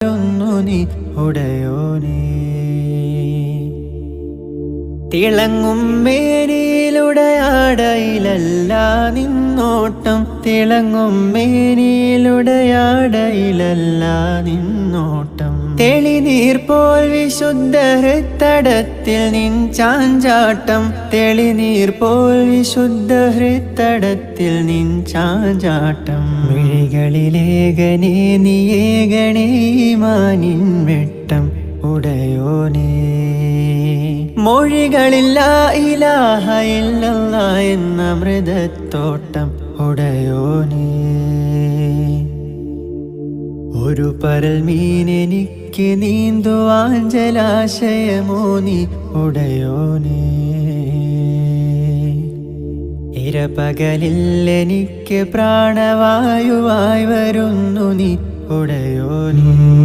നീ ഉടയോനേ തിളങ്ങും മേനിയിലുടയാടയിലല്ല നിന്നോട്ടം തിളങ്ങും മേനിയിലുടയാടയിലല്ല നിന്നോട്ടം. തെളിനീർ പോൽ വിശുദ്ധ ഹൃത്തടത്തിൽ നിൻ ചാഞ്ചാട്ടം തെളിനീർ പോൽ വിശുദ്ധ ഹൃത്തടത്തിൽ നിൻ ചാഞ്ചാട്ടം. മിഴികളിലേകനേ നീയേകണേ മാനിൻ വെട്ടം ഉടയോനേ. മൊഴികളില്ല ഇലാഹ ഇല്ലല്ല എന്ന മൃതത്തോട്ടം ഉടയോനേ. ഒരു പരൽ മീനെനിക്ക് നീന്തുവാൻ ജലാശയമോ നീ ഉടയോനേ. ഇരപകലിൽ എനിക്ക് പ്രാണവായുവായി വരുന്നു നീ ഉടയോനേ.